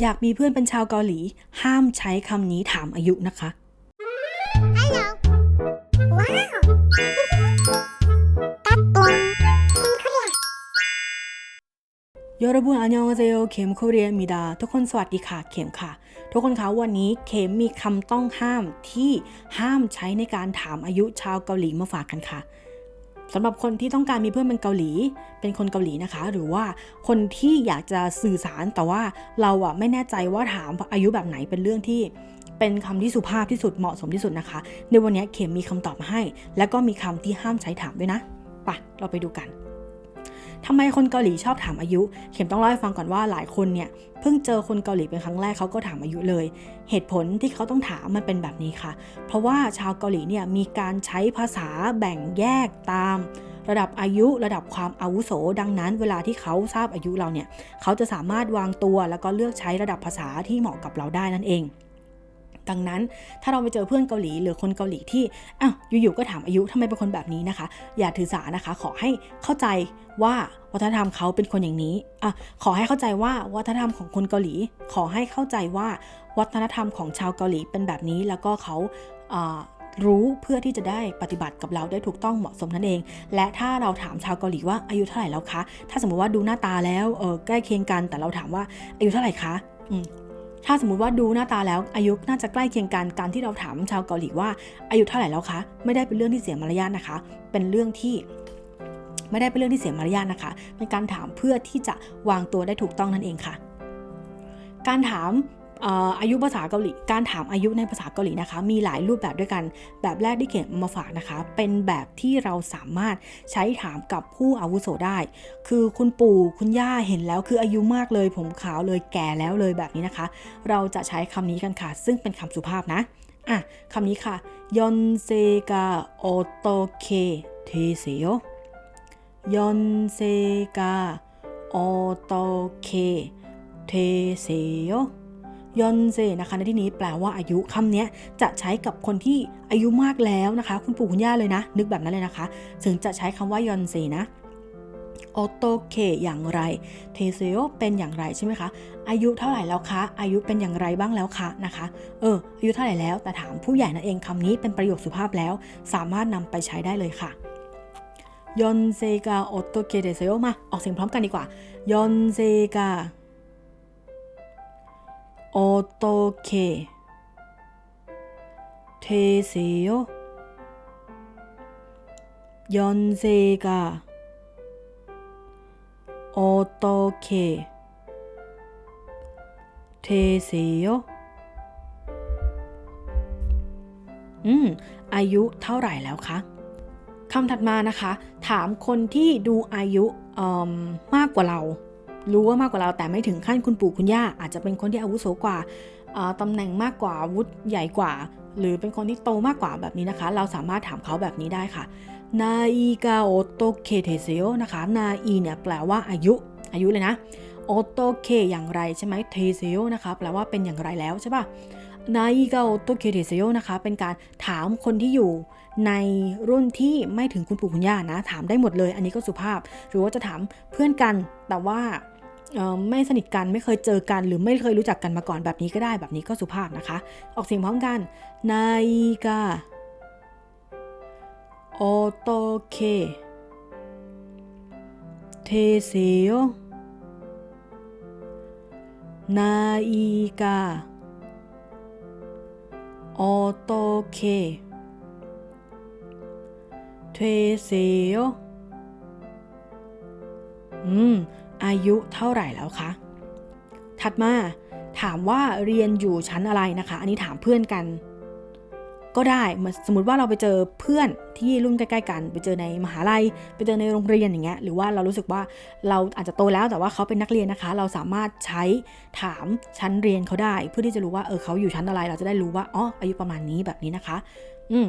อยากมีเพื่อนเป็นชาวเกาหลี ห้ามใช้คำนี้ถามอายุนะคะยอรบุนอันยองเซโยเข็มโคเรียมิดา ทุกคนสวัสดีค่ะ เข็มค่ะ ทุกคนคะวันนี้เข็มมีคำต้องห้ามที่ห้ามใช้ในการถามอายุชาวเกาหลีมาฝากกันค่ะ สำหรับคนที่ต้องการมีเพื่อนเป็นเกาหลี เป็นคนเกาหลีนะคะ หรือว่าคนที่อยากจะสื่อสารแต่ว่าเราอะไม่แน่ใจว่าถามอายุแบบไหนเป็นเรื่องที่เป็นคำที่สุภาพที่สุดเหมาะสมที่สุดนะคะ ในวันนี้เข็มมีคำตอบให้ และก็มีคำที่ห้ามใช้ถามด้วยนะปะเราไปดูกัน ทำไมคนเกาหลีชอบถามอายุ เข็มต้องเล่าให้ฟังก่อนว่าหลายคนเนี่ยเพิ่งเจอคนเกาหลีเป็นครั้งแรกเขาก็ถามอายุเลย เหตุผลที่เขาต้องถามมันเป็นแบบนี้ค่ะ เพราะว่าชาวเกาหลีเนี่ยมีการใช้ภาษาแบ่งแยกตามระดับอายุระดับความอาวุโส ดังนั้น เวลาที่เขาทราบอายุเราเนี่ยเขาจะสามารถวางตัว แล้วก็เลือกใช้ระดับภาษาที่เหมาะกับเราได้นั่นเอง ดังนั้น ถ้าเราไปเจอเพื่อนเกาหลีหรือคนเกาหลีที่อ้าวอยู่ๆก็ถามอายุทำไมเป็นคนแบบนี้นะคะ อย่าถือสานะคะ ขอให้เข้าใจว่าวัฒนธรรมเขาเป็นคนอย่างนี้อะขอให้เข้าใจว่าวัฒนธรรมของคนเกาหลี ขอให้เข้าใจว่าวัฒนธรรมของชาวเกาหลีเป็นแบบนี้ แล้วก็เขาอ่ารู้เพื่อที่จะได้ปฏิบัติกับเราได้ถูกต้องเหมาะสมนั่นเอง และถ้าเราถามชาวเกาหลีว่าอายุเท่าไหร่แล้วคะ ถ้าสมมติว่าดูหน้าตาแล้วเออใกล้เคียงกัน แต่เราถามว่าอายุเท่าไหร่คะอืม ถ้าสมมติว่าดูหน้าตาแล้วอายุน่าจะใกล้เคียงกันการที่เราถามชาวเกาหลีว่าอายุเท่าไหร่แล้วคะ ไม่ได้เป็นเรื่องที่เสียมารยาทนะคะ เป็นเรื่องที่ไม่ได้เป็นเรื่องที่เสียมารยาทนะคะ เป็นการถามเพื่อที่จะวางตัวได้ถูกต้องนั่นเองค่ะ การถาม อายุภาษาเกาหลี การถามอายุในภาษาเกาหลีนะคะ มีหลายรูปแบบด้วยกัน แบบแรกที่เขียนมาฝากนะคะ เป็นแบบที่เราสามารถใช้ถามกับผู้อาวุโสได้ คือคุณปู่คุณย่าเห็นแล้วคืออายุมากเลย ผมขาวเลยแก่แล้วเลยแบบนี้นะคะ เราจะใช้คำนี้กันค่ะ ซึ่งเป็นคำสุภาพนะ อะคำนี้ค่ะยอนเซกาโอโตเคเทเซโยยอนเซกาโอโตเคเทเซโย ยอนเซนะคะในที่นี้แปลว่าอายุคำนี้จะใช้กับคนที่อายุมากแล้วนะคะ คุณปู่คุณย่าเลยนะ นึกแบบนั้นเลยนะคะ ถึงจะใช้คำว่ายอนเซนะโอโตเคอย่างไร เทเซโอเป็นอย่างไรใช่ไหมคะ อายุเท่าไหร่แล้วคะ อายุเป็นอย่างไรบ้างแล้วคะนะคะ เออ อายุเท่าไหร่แล้ว แต่ถามผู้ใหญ่นั่นเองคำนี้เป็นประโยคสุภาพแล้ว สามารถนำไปใช้ได้เลยค่ะยอนเซกาโอโตเคเทเซโอมา ออกเสียงพร้อมกันดีกว่ายอนเซกา โอโตเคเทเซโอยอนเซกา 어떻게 되세요? อืม อายุเท่าไหร่แล้วคะ คำถัดมานะคะ ถามคนที่ดูอายุเอิ่มมากกว่าเรา รู้ว่ามากกว่าเราแต่ไม่ถึงขั้นคุณปู่คุณย่า อาจจะเป็นคนที่อาวุโสกว่าตำแหน่งมากกว่าวุฒิใหญ่กว่า หรือเป็นคนที่โตมากกว่าแบบนี้นะคะ เราสามารถถามเขาแบบนี้ได้ค่ะนาอีกาโอโตเคเทเซโอนะคะนาอีเนี่ยแปลว่าอายุ อายุเลยนะโอโตเคอย่างไรใช่ไหมเทเซโอนะคะแปลว่าเป็นอย่างไรแล้วใช่ปะนาอีกาโอโตเคเทเซโอนะคะเป็นการถามคนที่อยู่ในรุ่นที่ไม่ถึงคุณปู่คุณย่านะ ถามได้หมดเลย อันนี้ก็สุภาพ หรือว่าจะถามเพื่อนกันแต่ว่า ไม่สนิทกันไม่เคยเจอกัน หรือไม่เคยรู้จักกันมาก่อนแบบนี้ก็ได้แบบนี้ก็สุภาพนะคะ ออกเสียงพร้อมกันนายกาโอโตเคเทเซโยนาอีกาโอโตเคเทเซโยอืม อายุเท่าไหร่แล้วคะ ถัดมาถามว่าเรียนอยู่ชั้นอะไรนะคะ อันนี้ถามเพื่อนกัน ก็ได้มาสมมติว่าเราไปเจอเพื่อนที่รุ่นใกล้ๆกัน ไปเจอในมหาลัย ไปเจอในโรงเรียนอย่างเงี้ย หรือว่าเรารู้สึกว่าเราอาจจะโตแล้วแต่ว่าเขาเป็นนักเรียนนะคะ เราสามารถใช้ถามชั้นเรียนเขาได้ เพื่อที่จะรู้ว่าเออเขาอยู่ชั้นอะไร เราจะได้รู้ว่าอ๋ออายุประมาณนี้แบบนี้นะคะ อืม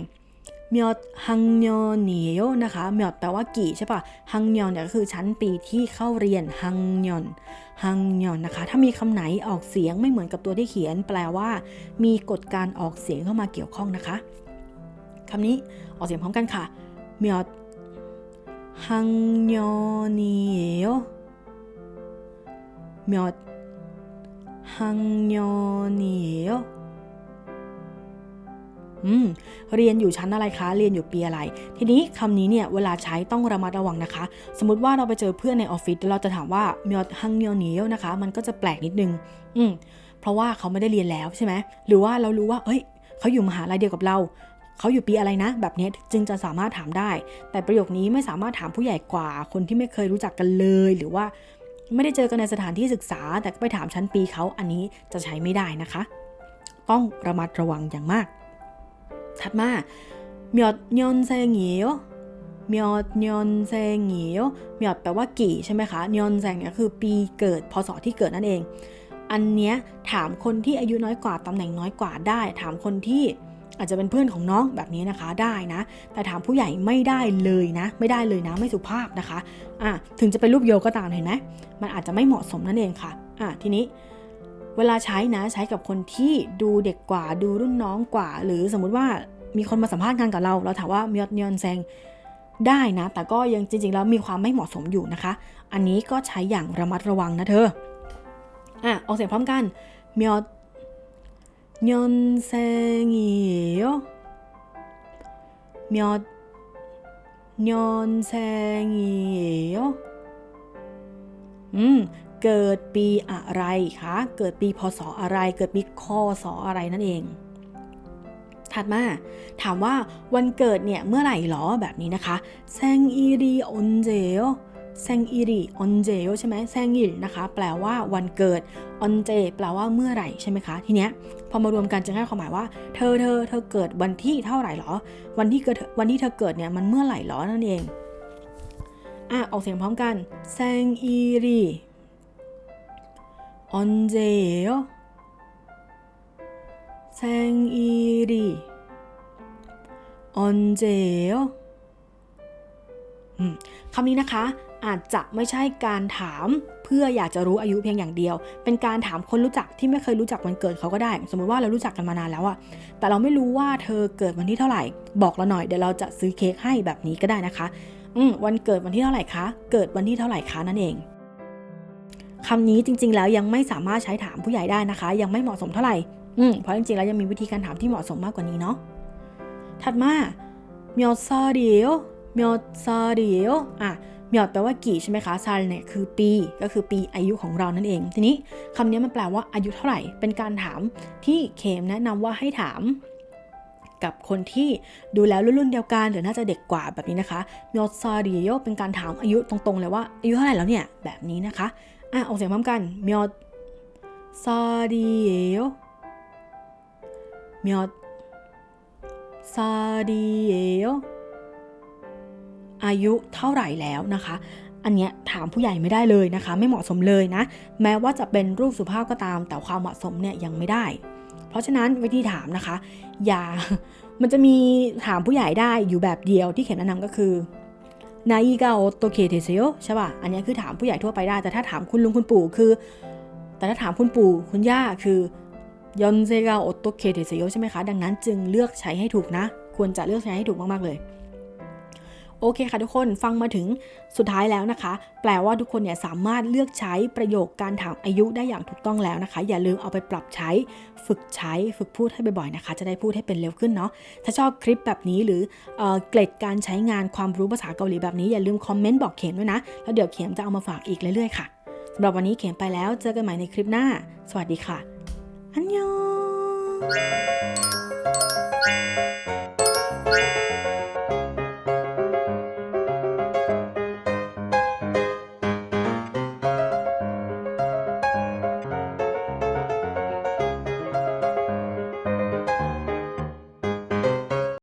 มยอดฮังยอนเนียวนะคะมยอดแปลว่ากี่ใช่ปะฮังยอนเนี่ยก็คือชั้นปีที่เข้าเรียนฮังยอนฮังยอนนะคะ ถ้ามีคำไหนออกเสียงไม่เหมือนกับตัวที่เขียน แปลว่า มีกฎการออกเสียงเข้ามาเกี่ยวข้องนะคะ คำนี้ออกเสียงพร้อมกันค่ะมยอดฮังยอนเนียวมยอดฮังยอนเนียว อืมเรียนอยู่ชั้นอะไรคะ เรียนอยู่ปีอะไร ทีนี้คำนี้เนี่ยเวลาใช้ต้องระมัดระวังนะคะ สมมติว่าเราไปเจอเพื่อนในออฟฟิศเราจะถามว่าเมีฮังเนียวเนียวนะคะ มันก็จะแปลกนิดนึง อืมเพราะว่าเขาไม่ได้เรียนแล้วใช่ไหมหรือว่าเรารู้ว่าเอ้ยเขาอยู่มหาลัยเดียวกับเราเขาอยู่ปีอะไรนะ แบบนี้จึงจะสามารถถามได้ แต่ประโยคนี้ไม่สามารถถามผู้ใหญ่กว่า คนที่ไม่เคยรู้จักกันเลย หรือว่าไม่ได้เจอกันในสถานที่ศึกษา แต่ก็ไปถามชั้นปีเขาอันนี้จะใช้ไม่ได้นะคะ ต้องระมัดระวังอย่างมาก ถัดมาเมียดยอนเซงเอียวเมียดยอนเซงเอียวเมียดแปลว่ากี่ใช่ไหมคะยอนเซงเนี่ยคือปีเกิดพศที่เกิดนั่นเอง อันเนี้ยถามคนที่อายุน้อยกว่าตำแหน่งน้อยกว่าได้ ถามคนที่อาจจะเป็นเพื่อนของน้องแบบนี้นะคะได้นะ แต่ถามผู้ใหญ่ไม่ได้เลยนะ ไม่ได้เลยนะไม่สุภาพนะคะอะถึงจะเป็นรูปโยก็ตามเห็นไหมมันอาจจะไม่เหมาะสมนั่นเองค่ะอะทีนี้ เวลาใช้นะใช้กับคนที่ดูเด็กกว่าดูรุ่นน้องกว่า หรือสมมุติว่ามีคนมาสัมภาษณ์งานกับเรา เราถามว่ามียอดยนแซงได้นะ แต่ก็ยังจริงๆแล้วมีความไม่เหมาะสมอยู่นะคะ อันนี้ก็ใช้อย่างระมัดระวังนะเธออะออกเสียงพร้อมกันมียอดยนแซงเอียมียอดยนแซงเอีย อืมเกิดปีอะไรคะ เกิดปีพศอะไร เกิดปีคศอะไรนั่นเอง ถัดมา ถามว่าวันเกิดเนี่ยเมื่อไหร่หรอแบบนี้นะคะแซงอีรีออนเจโอแซงอีรีออนเจโอใช่ไหมแซงอิลนะคะ แปลว่าวันเกิดออนเจแปลว่าเมื่อไหร่ใช่ไหมคะ ทีเนี้ยพอมารวมกันจะให้ความหมายว่า เธอเธอเธอเกิดวันที่เท่าไหร่หรอ วันที่เกิดวันที่เธอเกิดเนี่ยมันเมื่อไหร่หรอนั่นเอง อ่ะออกเสียงพร้อมกันแซงอีรี 언제예요? 생일이 언제예요? อืมคำนี้นะคะ อาจจะไม่ใช่การถามเพื่ออยากจะรู้อายุเพียงอย่างเดียว เป็นการถามคนรู้จักที่ไม่เคยรู้จักวันเกิดเขาก็ได้ สมมติว่าเรารู้จักกันมานานแล้วอะแต่เราไม่รู้ว่าเธอเกิดวันที่เท่าไหร่ บอกเราหน่อยเดี๋ยวเราจะซื้อเค้กให้แบบนี้ก็ได้นะคะ อืมวันเกิดวันที่เท่าไหร่คะ เกิดวันที่เท่าไหร่คะนั่นเองคำนี้จริง ๆ แล้วยังไม่สามารถใช้ถามผู้ใหญ่ได้นะคะ ยังไม่เหมาะสมเท่าไหร่อืมเพราะจริงๆแล้วยังมีวิธีการถามที่เหมาะสมมากกว่านี้เนาะถัดมาเมียวซาเดียวเมียวซาเดียวอะเมียวแปลว่ากี่ใช่ไหมคะซาเนี่ยคือปีก็คือปีอายุของเรานั่นเอง ทีนี้คำนี้มันแปลว่าอายุเท่าไหร่ เป็นการถามที่เคมแนะนำว่าให้ถาม กับคนที่ดูแล้วรุ่นเดียวกันหรือน่าจะเด็กกว่าแบบนี้นะคะเมียวซาเดียเป็นการถามอายุตรงๆเลยว่าอายุเท่าไหร่แล้วเนี่ยแบบนี้นะคะอะออกเสียงพร้อมกันเมียดซาดีเอโอเมียดซาดีเอโออายุเท่าไหร่แล้วนะคะ อันเนี้ยถามผู้ใหญ่ไม่ได้เลยนะคะ ไม่เหมาะสมเลยนะ แม้ว่าจะเป็นรูปสุภาพก็ตาม แต่ความเหมาะสมเนี่ยยังไม่ได้ เพราะฉะนั้นวิธีถามนะคะ อย่ามันจะมีถามผู้ใหญ่ได้อยู่แบบเดียวที่เขียนแนะนำก็คือนายกาโอโตเคเทเซโยใช่ป่ะ อันนี้คือถามผู้ใหญ่ทั่วไปได้ แต่ถ้าถามคุณลุงคุณปู่คือ แต่ถ้าถามคุณปู่คุณย่าคือยอนเซกาโอโตเคเทเซโยใช่ไหมคะ ดังนั้นจึงเลือกใช้ให้ถูกนะ ควรจะเลือกใช้ให้ถูกมาก ๆ เลย โอเคค่ะทุกคนฟังมาถึงสุดท้ายแล้วนะคะ แปลว่าทุกคนเนี่ยสามารถเลือกใช้ประโยคการถามอายุได้อย่างถูกต้องแล้วนะคะ อย่าลืมเอาไปปรับใช้ฝึกใช้ฝึกพูดให้บ่อยๆนะคะ จะได้พูดให้เป็นเร็วขึ้นเนาะถ้าชอบคลิปแบบนี้หรือเออเกร็ดการใช้งานความรู้ภาษาเกาหลีแบบนี้อย่าลืมคอมเมนต์บอกเข็มด้วยนะแล้วเดี๋ยวเข็มจะเอามาฝากอีกเรื่อยๆค่ะสำหรับวันนี้เข็มไปแล้วเจอกันใหม่ในคลิปหน้า สวัสดีค่ะอันยอง